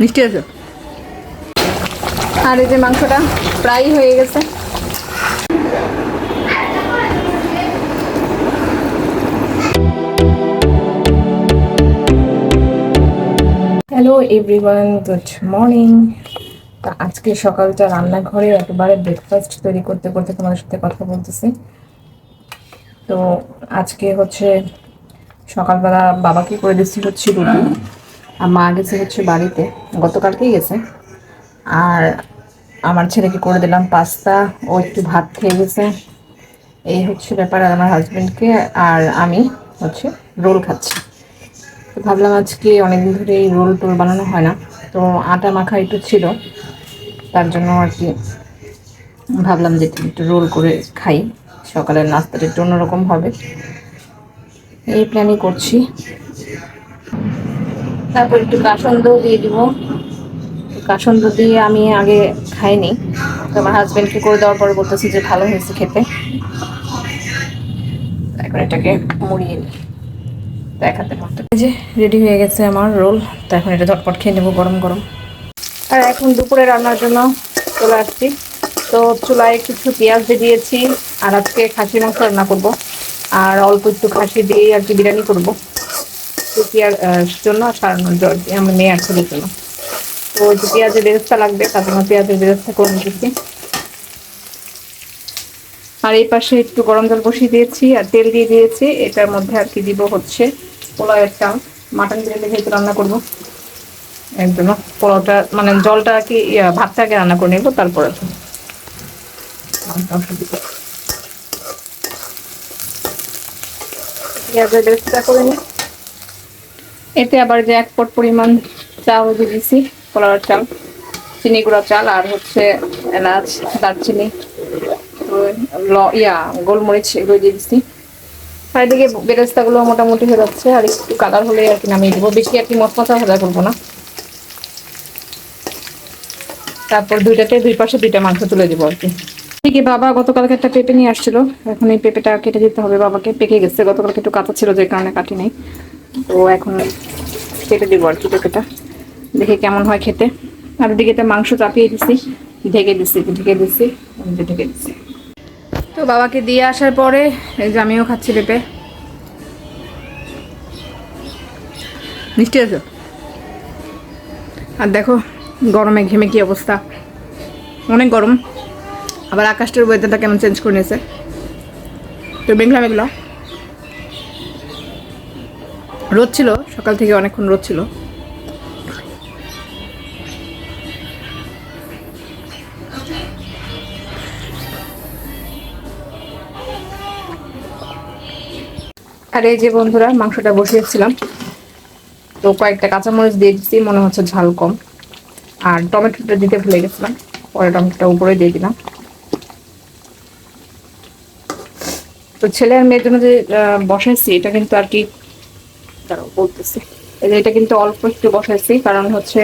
মিষ্টি আছে? আর এই যে মাংসটা প্রায় হয়ে গেছে। হ্যালো এভরিওয়ান গুড মর্নিং তা আজকে সকালটা রান্নাঘরে একেবারে ব্রেকফাস্ট তৈরি করতে করতে তোমাদের সাথে কথা বলতেছি। তো আজকে হচ্ছে সকালবেলা বাবাকে করে দিচ্ছি হচ্ছে রুটি। আর মা গেছে হচ্ছে বাড়িতে, গতকালকেই গেছে। আর আমার ছেলেকে করে দিলাম পাস্তা, ও একটু ভাত খেয়ে গেছে। এই হচ্ছে ব্যাপার, আর আমার হাজব্যান্ডকে আর আমি হচ্ছে রোল খাচ্ছি। তো ভাবলাম আজকে অনেকদিন ধরে এই রোল টোল বানানো হয় না, তো আটা মাখা একটু ছিল, তার জন্য আর কি ভাবলাম যে একটু রোল করে খাই। সকালের নাস্তাটা একটু অন্যরকম হবে। এই প্ল্যানই করছি। তারপর একটু কাসন্দ দিয়ে দিব। কাসন্দ দিয়ে আমি আগে খাইনি। তো আমার হাজব্যান্ডকে করে দেওয়ার পরে বলতেছি যে ভালো হয়েছে খেতে। এখন এটাকে মুড়িয়ে নিই। দেখাতে এই যে রেডি হয়ে গেছে আমার রোল তো এখন এটা ঝটপট খেয়ে নেব গরম গরম। আর এখন দুপুরে রান্নার জন্য চলে আসছি। তো চুলায় কিছু পেঁয়াজ দিয়ে দিয়েছি। আর আজকে খাসি মাংস রান্না করব। আর অল্প একটু খাসি দিয়ে আর কি বিরিয়ানি করব। পেঁয়াজ জন্য আর সারানোর জন্য আমার মেয়ে আর জন্য। তো যে পেঁয়াজের বেরেস্তা লাগবে, তার জন্য পেঁয়াজের বেরেস্তা করে নিতেছি আর এই পাশে একটু গরম জল বসিয়ে দিয়েছি, আর তেল দিয়ে দিয়েছি। এটার মধ্যে আর কি দিব হচ্ছে পোলাওয়ের চাল। মাটন বিরিয়ানি ভেতরে রান্না করব জন্য পোলাওটা মানে জলটা আর কি ভাতটা আগে রান্না করে নেব, তারপরে পেঁয়াজের বেরেস্তা করে নিই। এতে আবার যে এক পট পরিমাণ চাল দিয়ে দিছি পোলাওয়ের চাল, চিনি গুঁড়া চাল আর হচ্ছে এলাচ, দারচিনি ইয়া, গোলমরিচ এগুলো দিয়ে দিচ্ছি আর এদিকে বেরেস্তাগুলো মোটামুটি হয়ে যাচ্ছে, আর একটু কালার হলে আর কি নামিয়ে দেবো। বেশি আর কি মশমশা ভাজা করব না। তারপর দুইটাতে দুই পাশে দুইটা মাংস তুলে দেবো আর কি। ঠিক বাবা গতকালকে একটা পেঁপে নিয়ে আসছিল, এখন এই পেঁপেটা কেটে দিতে হবে। বাবাকে পেকে গেছে, গতকালকে একটু কাঁচা ছিল, যে কারণে কাটি নাই। তো এখন কেটে দেবো আর কি পেঁপেটা দেখে কেমন হয় খেতে। আর ওদিকে একটা মাংস চাপিয়ে দিছি। ঢেকে দিছি ঢেকে দিছি ঢেকে দিছি। তো বাবাকে দিয়ে আসার পরে এই যে আমিও খাচ্ছি পেঁপে। মিষ্টি আছে? আর দেখো গরমে ঘেমে কি অবস্থা। অনেক গরম। আবার আকাশটার ওয়েদারটা কেমন চেঞ্জ করে নিয়েছে। তো মেঘলা মেঘলা রোদ ছিল, সকাল থেকে অনেকক্ষণ রোদ ছিল। আর এই যে বন্ধুরা, মাংসটা বসিয়েছিলাম। তো কয়েকটা কাঁচামরিচ দিয়ে দিচ্ছি, মনে হচ্ছে ঝাল কম। আর টমেটোটা দিতে ভুলে গেছিলাম, পরে টমেটোটা উপরে দিয়ে দিলাম। তো ছেলে আর মেয়ের জন্য যে বসাইছি, এটা কিন্তু আর কি দাঁড়াও, বলতেছি। এটা কিন্তু অল্প একটু বসাইছি, কারণ হচ্ছে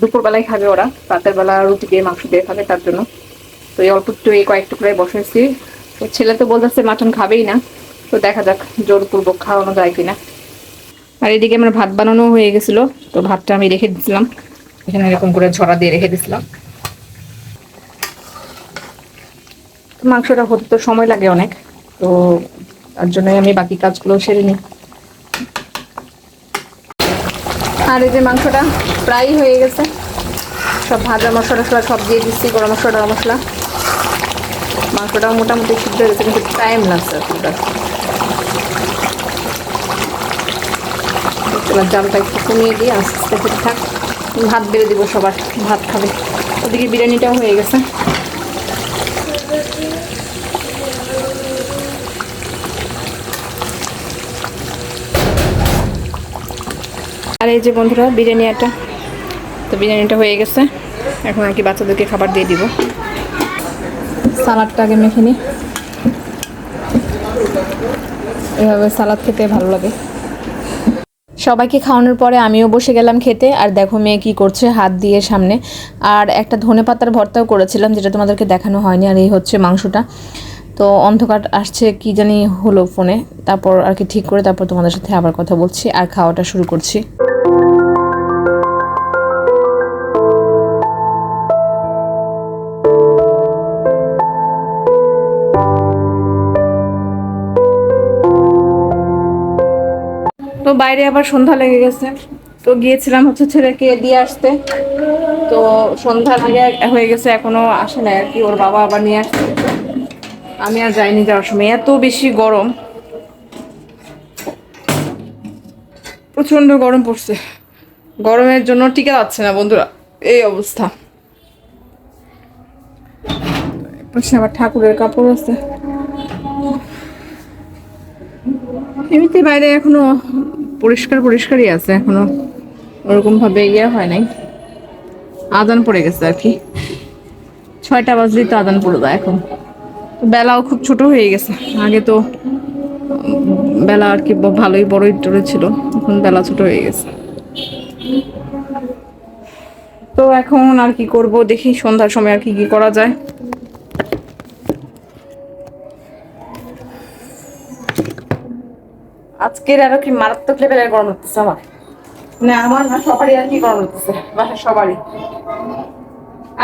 দুপুরবেলায় খাবে ওরা, রাতের বেলা রুটি দিয়ে, মাংস দিয়ে খাবে তার জন্য। তো এই অল্প একটু এই কয়েকটু করে বসাইছি। তো ছেলে তো বলতেছে মাটন খাবেই না, তো দেখা যাক জোরপূর্বক খাওয়ানো যায় কিনা। আর এদিকে আমার ভাত বানানো হয়ে গেছিল, তো ভাতটা আমি রেখে দিছিলাম। এখানে এরকম করে ঝরা দিয়ে রেখে দিছিলাম। মাংসটা হতে তো সময় লাগে অনেক, তো তার জন্যই আমি বাকি কাজগুলো সেরে নিই। আর এই যে মাংসটা প্রায় হয়ে গেছে। সব ভাজা মশলা টশলা সব দিয়ে দিচ্ছি, গরম মশলা টরম মশলা। মাংসটাও মোটামুটি সিদ্ধ হয়ে গেছে, কিন্তু টাইম লাগছে আসলে চুলার জালটা একটু কমিয়ে দিয়ে আস্তে আস্তে থাক। ভাত বেড়ে দিব সবার, ভাত খাবে। ওদিকে বিরিয়ানিটাও হয়ে গেছে। আর এই যে বন্ধুরা, বিরিয়ানি একটা তো বিরিয়ানিটা হয়ে গেছে। এখন আর কি বাচ্চাদেরকে খাবার দিয়ে দিব। সালাডটা আগে মেখে নিই এভাবে সালাদ খেতে ভালো লাগে। সবাইকে খাওয়ানোর পরে আমিও বসে গেলাম খেতে। আর দেখো মেয়ে কি করছে হাত দিয়ে সামনে। আর একটা ধনে পাতার ভর্তাও করেছিলাম, যেটা তোমাদেরকে দেখানো হয়নি। আর এই হচ্ছে মাংসটা। তো অন্ধকার আসছে, কি জানি হলো ফোনে। তারপর আর কি ঠিক করে তারপর তোমাদের সাথে আবার কথা বলছি। আর খাওয়াটা শুরু করছি। বাইরে আবার সন্ধ্যা লেগে গেছে। তো গিয়েছিলাম হচ্ছে ছেলেকে দিয়ে আসতে। তো সন্ধ্যা লাগে হয়ে গেছে, এখনও আসে নাই আর কি, ওর বাবা আবার নিয়ে আসছে আমি আর যাইনি যাওয়ার সময়, এত বেশি গরম। প্রচণ্ড গরম পড়ছে। গরমের জন্য টিকে যাচ্ছে না বন্ধুরা, এই অবস্থা। পাশে আবার ঠাকুরের কাপড় আছে। এমনিতে বাইরে এখনও পরিষ্কার পরিষ্কারই আছে, এখনও ওরকম ভাবে ইয়ে হয় নাই। আদান পড়ে গেছে আর কি। ছয়টা বাজলেই তো আদান পড়ে যায় এখন। বেলাও খুব ছোট হয়ে গেছে। আগে তো বেলা আর কি ভালোই বড়ই টড়ে ছিল, এখন বেলা ছোট হয়ে গেছে। তো এখন আর কি করব, দেখি সন্ধ্যার সময় আর কি কি করা যায়। আজকের আরও কি মারাত্মক লেভেলের গরম হচ্ছে আমার? না আমার না সবারই আর কি গরম হচ্ছে বাসার সবারই।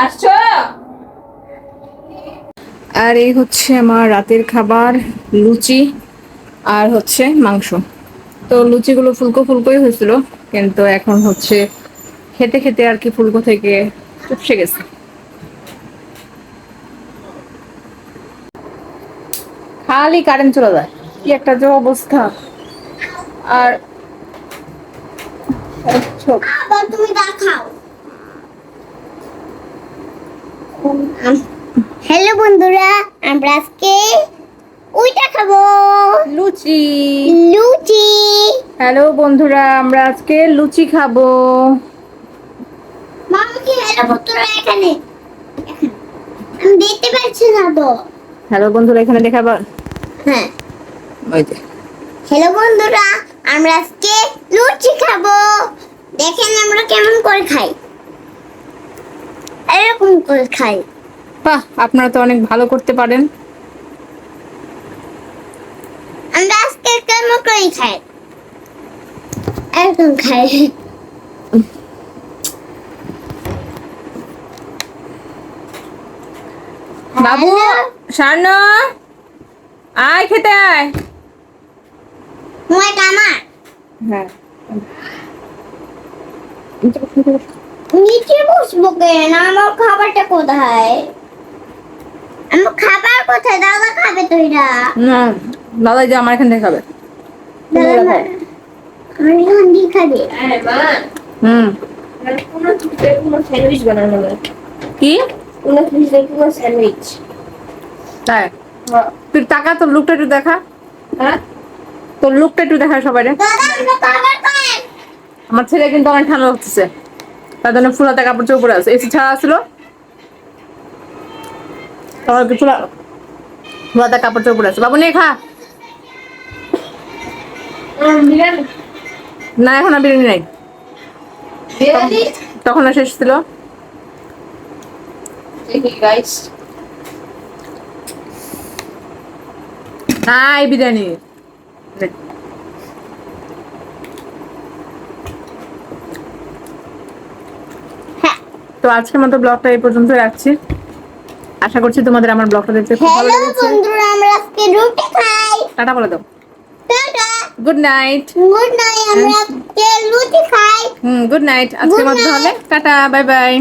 আসছো? আর এই হচ্ছে আমার রাতের খাবার লুচি আর হচ্ছে মাংস। তো লুচিগুলো ফুলকো ফুলকোই হয়েছিল কিন্তু এখন হচ্ছে খেতে খেতে আর কি ফুলকো থেকে চুপসে গেছে। খালি কারেন্ট চলে যায়। কি একটা যে অবস্থা। আর তুমি দেখাও। হ্যালো বন্ধুরা আমরা আজকে ওইটা খাব। লুচি। লুচি। হ্যালো বন্ধুরা আমরা আজকে লুচি খাব। মামা কি হ্যালো বন্ধুরা এখানে? আমি দেখতে পাচ্ছি না তো। হ্যালো বন্ধুরা এখানে দেখাবা? হ্যাঁ। ওই যে। হ্যালো বন্ধুরা আমরা আজকে লুচি খাব। দেখেন আমরা কেমন করে খাই। এরকম করে খাই। বাহ আপনারা তো অনেক ভালো করতে পারেন। আমরা আজকে কেমন করে খাই? এরকম খাই। বাবু স্বর্ণ আয় খেতে আয়। মোবাইলটা আমার। হ্যাঁ। নিচে বসবো কেন? আমার খাবারটা কোথায়? আমার খাবার কোথায়? দাদা খাবে তো এটা। না দাদা যে আমার এখান থেকে খাবে। দাদা আমার এখান দিয়ে খাবে। হুম। কোনো ফ্রিজে কোনো স্যান্ডউইচ বানানো কি? কোনো স্যান্ডউইচ তাই? তুই টাকা তোর লুকটা একটু দেখা। হ্যাঁ? তোর লুকটা একটু দেখা সবাই আমরা ছেলে কিন্তু অনেক ঠান্ডা লাগতেছে। তার জন্য ফুলাতে কাপড় চোপড় আছে। এসি ছাড়া আসলো তোমার কি ফুলা ফুলাতে কাপড় চোপড় আছে। বাবু নিয়ে খা। না এখন আর বিরিয়ানি নাই। তখন আর শেষ ছিল। নাই বিরিয়ানি। হ্যাঁ তো আজকের মতো ব্লগটা এই পর্যন্ত রাখছি। আশা করছি তোমাদের আমার ব্লগটা দেখতে খুব ভালো লেগেছে। বন্ধুরা আমরা আজকে রুটি খাই। টাটা বলে দাও। Tata. Good night good night আমরা আজকে লুচি খাই। হুম গুড নাইট আজকের মতো. তাহলে টাটা বাই বাই